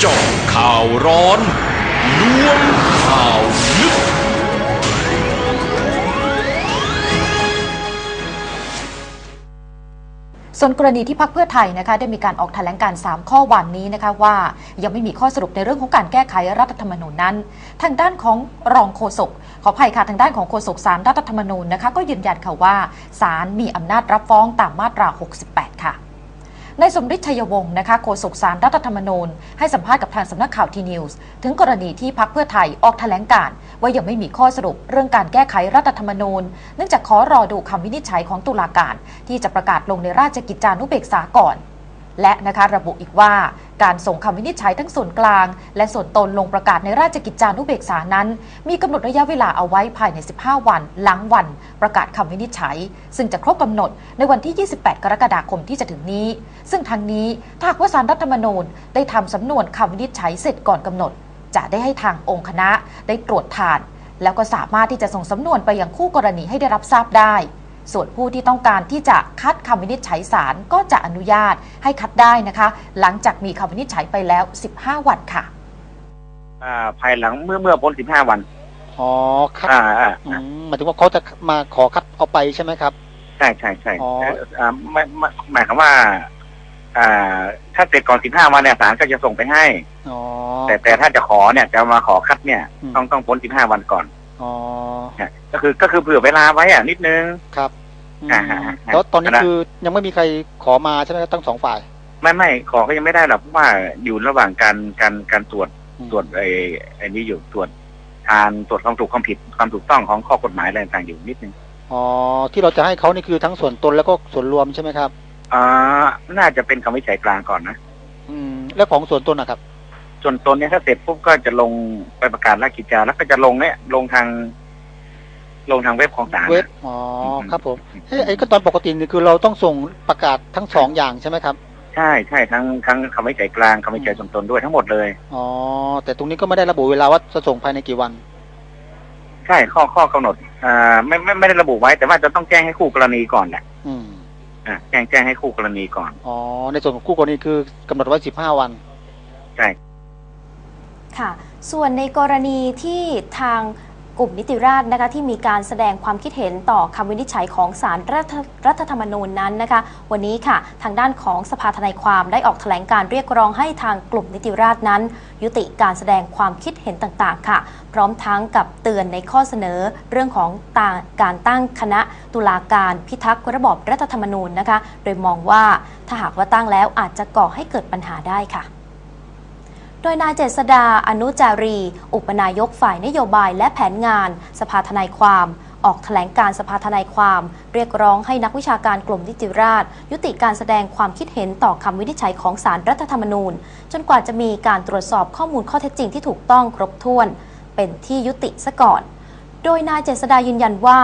เจาะข่าวร้อนล้วงข่าวลึกส่วนกรณีที่พักเพื่อไทยนะคะได้มีการออกแถลงการณ์3ข้อวันนี้นะคะว่ายังไม่มีข้อสรุปในเรื่องของการแก้ไขรัฐธรรมนูญนั้น ทางด้านของรองโฆษกขออภัยค่ะทางด้านของโฆษกสารรัฐธรรมนูญนะคะก็ยืนยันค่ะว่าศาลมีอำนาจรับฟ้องตามมาตรา 68 ค่ะ นายสมฤทธิ์ชัยวงศ์นะคะโฆษกสารรัฐธรรมนูญให้สัมภาษณ์กับทางสำนักข่าวทีนิวส์ถึงกรณีที่พักเพื่อไทยออกแถลงการ ว่ายังไม่มีข้อสรุปเรื่องการแก้ไขรัฐธรรมนูญ เนื่องจากขอรอดูคำวินิจฉัยของตุลาการ ที่จะประกาศลงในราชกิจจานุเบกษาก่อน และนะคะระบุอีกว่าการส่งคำวินิจฉัยทั้งส่วนกลาง และส่วนตนลงประกาศในราชกิจจานุเบกษานั้น มีกำหนดระยะเวลาเอาไว้ภายใน 15 วันหลังวัน ประกาศคำวินิจฉัย ซึ่งจะครบกำหนดในวันที่ 28 กรกฎาคมที่จะถึงนี้ ซึ่งทางนี้ถ้าหากว่าสารรัฐธรรมนูญได้ทำสำนวนคำวินิจฉัยเสร็จก่อนกำหนด จะได้ให้ทางองค์คณะได้ตรวจทาน แล้วก็สามารถที่จะส่งสำนวนไปยังคู่กรณีให้ได้รับทราบได้ ส่วนผู้ที่ต้องการที่จะคัดคำวินิจฉัยศาลก็จะอนุญาตให้คัดได้นะคะ หลังจากมีคำวินิจฉัยไปแล้ว 15 วันค่ะ อ่า ภายหลังเมื่อเมื่อพ้นสิบห้าวัน อ๋อคัดอ่าอ่าอืมหมายถึงว่าเขาจะมาขอคัดเอาไปใช่ไหมครับ ใช่ใช่ใช่อ๋ออ่าไม่ไม่หมายความว่า อ่า ถ้าเสร็จก่อนสิบห้าวันเนี่ยศาลก็จะส่งไปให้ อ๋อ แต่แต่ถ้าจะขอเนี่ยจะมาขอคัดเนี่ย อืม ต้องต้องพ้นสิบห้าวันก่อน อ๋อเนี่ยก็คือก็คือเผื่อเวลาไว้อะนิดนึง ครับอืมอ่าฮะฮะแล้วตอนนี้นะคือยังไม่มีใครขอมาใช่ไหมครับทั้งสองฝ่ายไม่ไม่ขอก็ยังไม่ได้หรอกเพราะว่าอยู่ระหว่างการการการตรวจอืมตรวจไอ้ไอ้นี้อยู่ตรวจการตรวจความถูกความผิดความถูกต้องของข้อกฎหมายอะไรต่างๆอยู่นิดนึงอ๋อที่เราจะให้เขานี่คือทั้งส่วนตนแล้วก็ส่วนรวมใช่ไหมครับ อ่าน่าจะเป็นคำวิจัยกลางก่อนนะ อืม แล้วของส่วนตนนะครับ ส่วนตนเนี่ยถ้าเสร็จปุ๊บก็จะลงไปประกาศราชกิจจาแล้วก็จะลงเนี่ยลงทาง ลงทางเว็บของศาลเว็บนะอ๋ออืมครับผมเอ้ยไอ้ขั้นตอนปกตินี่คือเราต้องส่งประกาศทั้งสองอย่างใช่ไหมครับ ใช่ใช่ทั้งทั้งคำวิจัยกลางคำวิจัยส่วนตนด้วยทั้งหมดเลยอ๋อแต่ตรงนี้ก็ไม่ได้ระบุเวลาว่าจะส่งภายในกี่วัน ใช่ข้อข้อกำหนดอ่าไม่ไม่ไม่ได้ระบุไว้ แต่ว่าจะต้องแจ้งให้คู่กรณีก่อนแหละอืมอ่าแจ้งแจ้งให้คู่กรณีก่อนอ๋อในส่วนของคู่กรณีคือกำหนดไว้สิบห้าวัน ใช่ ค่ะ ส่วนในกรณีที่ทางกลุ่มนิติราษฎร์นะคะที่มีการแสดงความคิดเห็นต่อคำวินิจฉัยของศาลรรัฐรัฐธรรมนูญนั้นนะคะ วันนี้ค่ะ ทางด้านของสภาทนายความได้ออกแถลงการเรียกร้องให้ทางกลุ่มนิติราษฎร์นั้น ยุติการแสดงความคิดเห็นต่างๆ ค่ะ พร้อมทั้งกับเตือนในข้อเสนอเรื่องของตาการตั้งคณะตุลาการพิทักษ์ระบอบรัฐธรรมนูญนะคะ โดยมองว่าถ้าหากว่าตั้งแล้วอาจจะก่อให้เกิดปัญหาได้ค่ะ โดยนายเจษดาอนุจารี อุปนายกฝ่ายนโยบายและแผนงาน สภาทนายความ ออกแถลงการสภาทนายความ เรียกร้องให้นักวิชาการกลุ่มนิติราษฎร์ยุติการแสดงความคิดเห็นต่อคำวินิจฉัยของสารรัฐธรรมนูญ จนกว่าจะมีการตรวจสอบข้อมูลข้อเท็จจริงที่ถูกต้องครบถ้วน เป็นที่ยุติซะก่อน โดยนายเจษดายืนยันว่า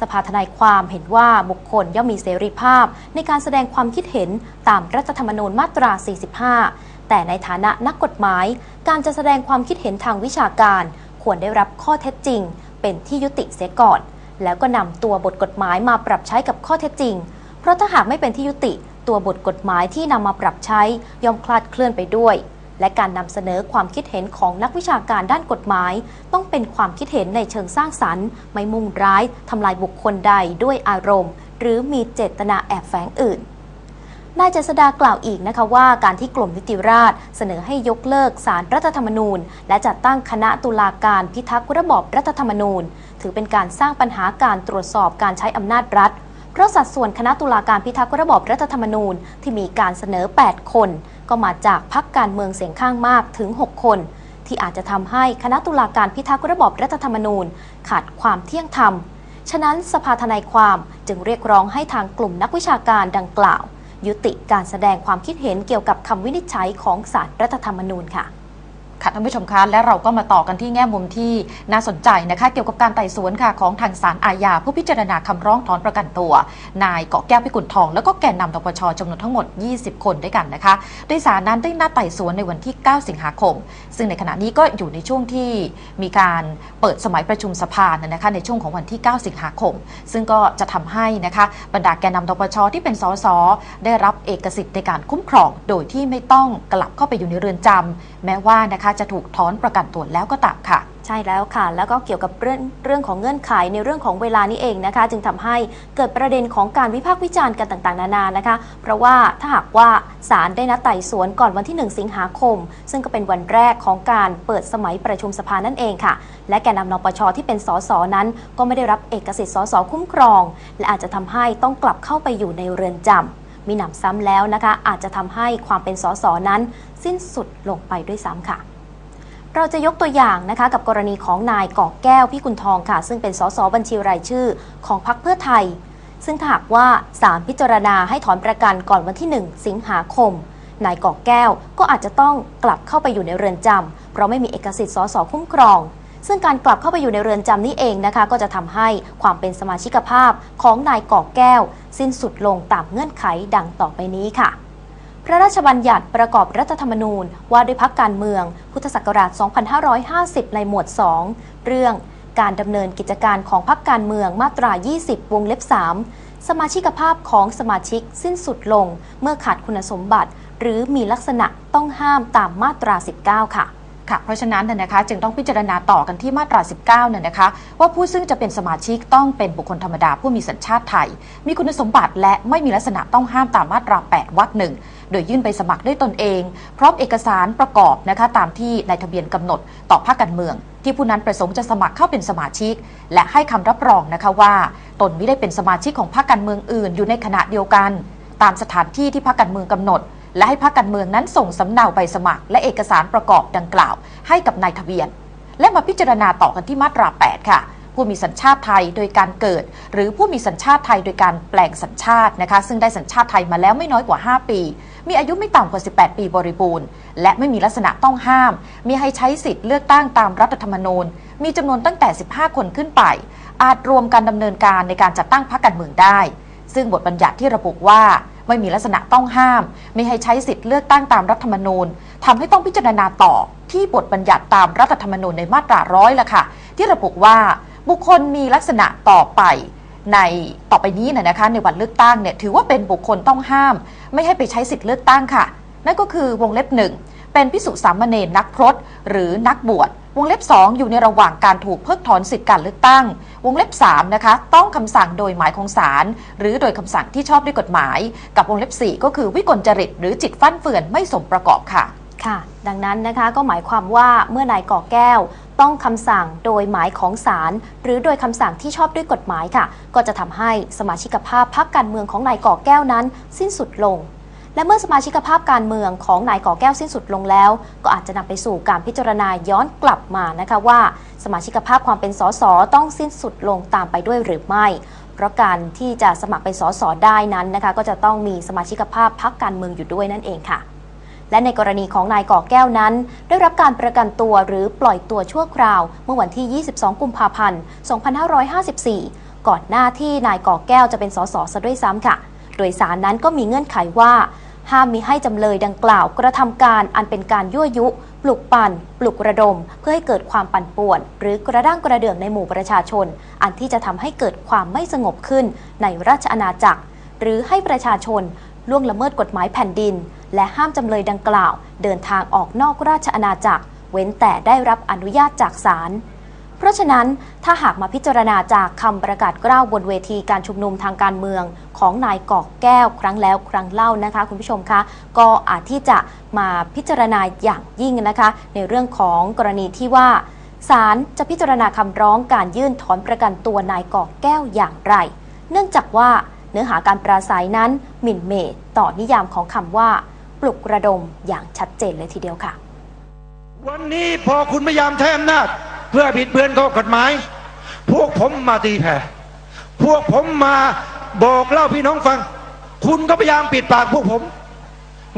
สภาทนายความเห็นว่าบุคคลย่อมมีเสรีภาพ ในการแสดงความคิดเห็นตามรัฐธรรมนูญมาตรา 45 แต่ในฐานะนักกฎหมาย การจะแสดงความคิดเห็นทางวิชาการ ควรได้รับข้อเท็จจริง เป็นที่ยุติเสียก่อน แล้วก็นำตัวบทกฎหมายมาปรับใช้กับข้อเท็จจริง เพราะถ้าหากไม่เป็นที่ยุติ ตัวบทกฎหมายที่นำมาปรับใช้ย่อมคลาดเคลื่อนไปด้วย และการนำเสนอความคิดเห็นของนักวิชาการด้านกฎหมาย ต้องเป็นความคิดเห็นในเชิงสร้างสรรค์ ไม่มุ่งร้ายทำลายบุคคลใดด้วยอารมณ์ หรือมีเจตนาแอบแฝงอื่น นายเจษดากล่าวอีกนะคะว่าการที่กลุ่มนิติราษฎร์เสนอให้ยกเลิกสารรัฐธรรมนูญ และจัดตั้งคณะตุลาการพิทักษ์ระบอบรัฐธรรมนูญ ถือเป็นการสร้างปัญหาการตรวจสอบการใช้อำนาจรัฐ เพราะสัดส่วนคณะตุลาการพิทักษ์ระบอบรัฐธรรมนูญที่มีการเสนอ 8 คน ก็มาจากพรรคการเมืองเสียงข้างมากถึง 6 คน ที่อาจจะทำให้คณะตุลาการพิทักษ์ระบอบรัฐธรรมนูญ ขาดความเที่ยงธรรม ฉะนั้นสภาทนายความจึงเรียกร้องให้ทางกลุ่มนักวิชาการดังกล่าว ยุติการแสดงความคิดเห็นเกี่ยวกับคำวินิจฉัยของศาลรรัฐธรรมนูญค่ะ ค่ะท่านผู้ชมคะและเราก็มาต่อกันที่แง่มุมที่น่าสนใจนะคะ เกี่ยวกับการไต่สวนค่ะของทางศาลอาญาผู้พิจารณาคำร้องถอนประกันตัว นายเกาะแก้วพิกุลทอง แล้วก็แกนนำนปชจำนวนทั้งหมด 20 คนด้วยกันนะคะ โดยศาลนั้นได้นัดไต่สวนในวันที่ 9 สิงหาคม ซึ่งในขณะนี้ก็อยู่ในช่วงที่มีการเปิดสมัยประชุมสภานะคะในช่วงของวันที่ 9 สิงหาคม ซึ่งก็จะทำให้นะคะบรรดาแกนนำนปชที่เป็นสสได้รับเอกสิทธิ์ในการคุ้มครอง โดยที่ไม่ต้องกลับเข้าไปอยู่ในเรือนจำแม้ว่านะคะจะถูกถอนประกันตัวแล้วก็ตามค่ะ ใช่แล้วค่ะ แล้วก็เกี่ยวกับเรื่องเรื่องของเงื่อนไขในเรื่องของเวลานี้เองนะคะ จึงทำให้เกิดประเด็นของการวิพากษ์วิจารณ์กันต่างๆ นานานะคะ เพราะว่าถ้าหากว่าศาลได้นัดไต่สวนก่อนวันที่ 1 สิงหาคม ซึ่งก็เป็นวันแรกของการเปิดสมัยประชุมสภานั่นเองค่ะ และแกนนำนปชที่เป็นสสนั้น ก็ไม่ได้รับเอกสิทธิ์สสคุ้มครอง และอาจจะทำให้ต้องกลับเข้าไปอยู่ในเรือนจำมีหนำซ้ำแล้วนะคะ อาจจะทำให้ความเป็นสสนั้น สิ้นสุดลงไปด้วยซ้ำค่ะ เราจะยกตัวอย่างนะคะกับกรณีของนายกอกแก้วพิกุลทองค่ะ ซึ่งเป็นสสบัญชีรายชื่อของพรรคเพื่อไทย ซึ่งถ้าหากว่าศาลพิจารณาให้ถอนประกันก่อนวันที่ 1 สิงหาคมนายกอกแก้วก็อาจจะต้องกลับเข้าไปอยู่ในเรือนจำเพราะไม่มีเอกสิทธิ์สสคุ้มครอง ซึ่งการกลับเข้าไปอยู่ในเรือนจำนี้เองนะคะ ก็จะทำให้ความเป็นสมาชิกภาพของนายกอกแก้ว สิ้นสุดลงตามเงื่อนไขดังต่อไปนี้ค่ะ พระราชบัญญัติประกอบรัฐธรรมนูญ ว่าด้วยพักการเมือง พุทธศักราช 2550 ในหมวด 2 เรื่องการดำเนินกิจการของพักการเมืองมาตรา 20 วงเล็บ 3 สมาชิกภาพของสมาชิกสิ้นสุดลง เมื่อขาดคุณสมบัติ หรือมีลักษณะต้องห้ามตามมาตรา 19 ค่ะ ค่ะเพราะฉะนั้นเนยนะคะจึงต้องพิจารณาต่อกันที่มาตรา 19เนี่ยนะคะ ว่าผู้ซึ่งจะเป็นสมาชิกต้องเป็นบุคคลธรรมดาผู้มีสัญชาติไทย มีคุณสมบัติและไม่มีลักษณะต้องห้ามตามมาตรา 8วรรคหนึ่งโดยยื่นไปสมัครด้วยตนเอง พร้อมเอกสารประกอบนะคะตามที่ในทะเบียนกำหนดต่อภาคการเมือง ที่ผู้นั้นประสงค์จะสมัครเข้าเป็นสมาชิก และให้คำรับรองนะคะว่า ตนไม่ได้เป็นสมาชิกของพรรคการเมืองอื่น อยู่ในขณะเดียวกัน ตามสถานที่ที่พรรคการเมืองกำหนด และให้พรรคการเมืองนั้นส่งสำเนาใบสมัคร และเอกสารประกอบดังกล่าว ให้กับนายทะเบียน และมาพิจารณาต่อกันที่มาตรา 8 ค่ะ ผู้มีสัญชาติไทยโดยการเกิด หรือผู้มีสัญชาติไทยโดยการแปลงสัญชาตินะคะ ซึ่งได้สัญชาติไทยมาแล้วไม่น้อยกว่า 5 ปี มีอายุไม่ต่ำกว่า 18 ปีบริบูรณ์ และไม่มีลักษณะต้องห้าม มีให้ใช้สิทธิ์เลือกตั้งตามรัฐธรรมนูญ มีจำนวนตั้งแต่ 15 คนขึ้นไป อาจรวมการดำเนินการในการจัดตั้งพรรคการเมืองได้ ซึ่งบทบัญญัติที่ระบุว่า ไม่มีลักษณะต้องห้าม ไม่ให้ใช้สิทธิ์เลือกตั้งตามรัฐธรรมนูญทำให้ต้องพิจารณาต่อที่บทบัญญัติตามรัฐธรรมนูญในมาตราร้อยละค่ะ ที่ระบุว่าบุคคลมีลักษณะต่อไปในต่อไปนี้นะนะคะ ในวันเลือกตั้งเนี่ยถือว่าเป็นบุคคลต้องห้าม ไม่ให้ไปใช้สิทธิ์เลือกตั้งค่ะ นั่นก็คือวงเล็บหนึ่ง เป็นพิสุสามเณรนักพรตหรือนักบวชวงเล็บ 2 อยู่ในระหว่างการถูกเพิกถอนสิทธิการเลือกตั้ง วงเล็บ3นะคะต้องคำสั่งโดยหมายของศาลหรือโดยคำสั่งที่ชอบด้วยกฎหมาย กับวงเล็บ 4 ก็คือวิกลจริต หรือจิตฟั่นเฟือนไม่สมประกอบค่ะค่ะ ดังนั้นนะคะก็หมายความว่าเมื่อนายก่อแก้วต้องคำสั่งโดยหมายของศาลหรือโดยคำสั่งที่ชอบด้วยกฎหมายค่ะ ก็จะทำให้สมาชิกภาพพรรคการเมืองของนายก่อแก้วนั้น สิ้นสุดลง และเมื่อสมาชิกภาพการเมืองของนายก่อแก้วสิ้นสุดลงแล้ว ก็อาจจะนำไปสู่การพิจารณาย้อนกลับมานะคะว่า สมาชิกภาพความเป็นสสต้องสิ้นสุดลงตามไปด้วยหรือไม่ เพราะการที่จะสมัครเป็นสสได้นั้นนะคะ ก็จะต้องมีสมาชิกภาพพรรคการเมืองอยู่ด้วยนั่นเองค่ะ และในกรณีของนายก่อแก้วนั้น ได้รับการประกันตัวหรือปล่อยตัวชั่วคราว เมื่อวันที่ 22 กุมภาพันธ์ 2554 ก่อนหน้าที่นายก่อแก้วจะเป็นสสซะด้วยซ้ำค่ะ โดยสารนั้นก็มีเงื่อนไขว่า ห้ามมีให้จำเลยดังกล่าวกระทำการอันเป็นการยั่วยุ ปลุกปั่น ปลุกระดม เพื่อให้เกิดความปั่นป่วน หรือกระด้างกระเดื่องในหมู่ประชาชน อันที่จะทำให้เกิดความไม่สงบขึ้นในราชอาณาจักร หรือให้ประชาชนล่วงละเมิดกฎหมายแผ่นดิน และห้ามจำเลยดังกล่าว เดินทางออกนอกราชอาณาจักร เว้นแต่ได้รับอนุญาตจากศาล เพราะฉะนั้นถ้าหากมาพิจารณาจากคำประกาศกล้าวบนเวทีการชุมนุมทางการเมืองของนายกอกแก้วครั้งแล้วครั้งเล่านะคะ คุณผู้ชมคะก็อาจที่จะมาพิจารณาอย่างยิ่งนะคะ ในเรื่องของกรณีที่ว่าศาลจะพิจารณาคำร้องการยื่นถอนประกันตัวนายกอกแก้วอย่างไร เนื่องจากว่าเนื้อหาการปราศัยนั้นหมิ่นเมตต่อนิยามของคำว่า ปลุกระดมอย่างชัดเจนเลยทีเดียวค่ะ วันนี้พอคุณพยายามใช้อำนาจ พื่อบิดเบือนข้อกฎหมาย พวกผมมาตีแผ่พวกผมมาบอกเล่าพี่น้องฟัง คุณก็พยายามปิดปากพวกผม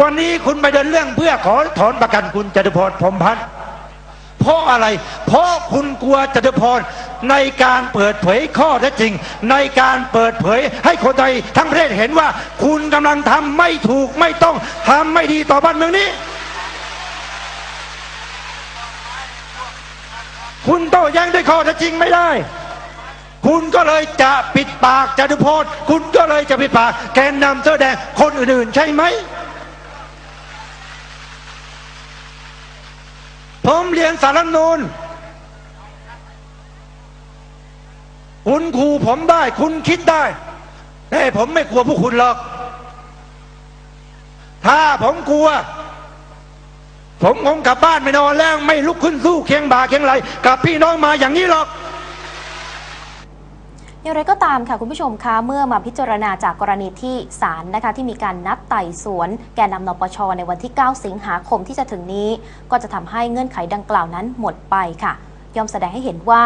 วันนี้คุณไปเดินเรื่องเพื่อขอถอนประกันคุณจตุพรพรมพันธ์เพราะอะไร เพราะคุณกลัวจตุพรในการเปิดเผยข้อเท็จจริง ในการเปิดเผยให้คนไทยทั้งประเทศเห็นว่า คุณกำลังทำไม่ถูกไม่ต้องทำไม่ดีต่อบ้านเมืองนี้ คุณโต้แย้งด้วยข้อเท็จจริงไม่ได้ คุณก็เลยจะปิดปากจตุพรคุณก็เลยจะปิดปาก แกนนำเสื้อแดงคนอื่นๆ ใช่ไหมผมเรียนสารนูนคุณขู่ผมได้ คุณคิดได้แต่ผมไม่กลัวพวกคุณหรอก ถ้าผมกลัว ผมคงกลับบ้านไม่นอนแล้วไม่ลุกขึ้นสู้เคียงบ่าเคียงไหลกับพี่น้องมาอย่างนี้หรอกอย่างไรก็ตามค่ะคุณผู้ชมคะเมื่อมาพิจารณาจากกรณีที่ศาลนะคะที่มีการนัดไต่สวน แกนนำนปช ในวันที่ 9 สิงหาคมที่จะถึงนี้ ก็จะทำให้เงื่อนไขดังกล่าวนั้นหมดไปค่ะ ย่อมแสดงให้เห็นว่า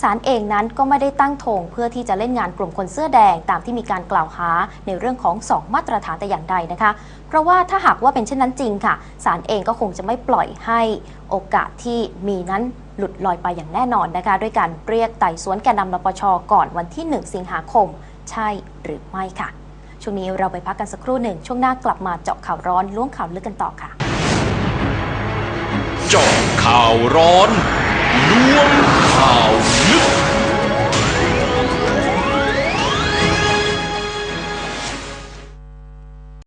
ศาลเองนั้นก็ไม่ได้ตั้งธงเพื่อที่จะเล่นงานกลุ่มคนเสื้อแดงตามที่มีการกล่าวหาในเรื่องของ 2 มาตรฐานแต่อย่างใดนะคะ เพราะว่าถ้าหากว่าเป็นเช่นนั้นจริงค่ะศาลเองก็คงจะไม่ปล่อยให้โอกาสที่มีนั้นหลุดลอยไปอย่างแน่นอนนะคะ ด้วยการเรียกไต่สวนแกนนำนปชก่อนวันที่ 1 สิงหาคม ใช่หรือไม่ค่ะ ช่วงนี้เราไปพักกันสักครู่หนึ่งช่วงหน้ากลับมาเจาะข่าวร้อนล้วงข่าวลึกกันต่อค่ะ เจาะข่าวร้อนล้วง 好鱼。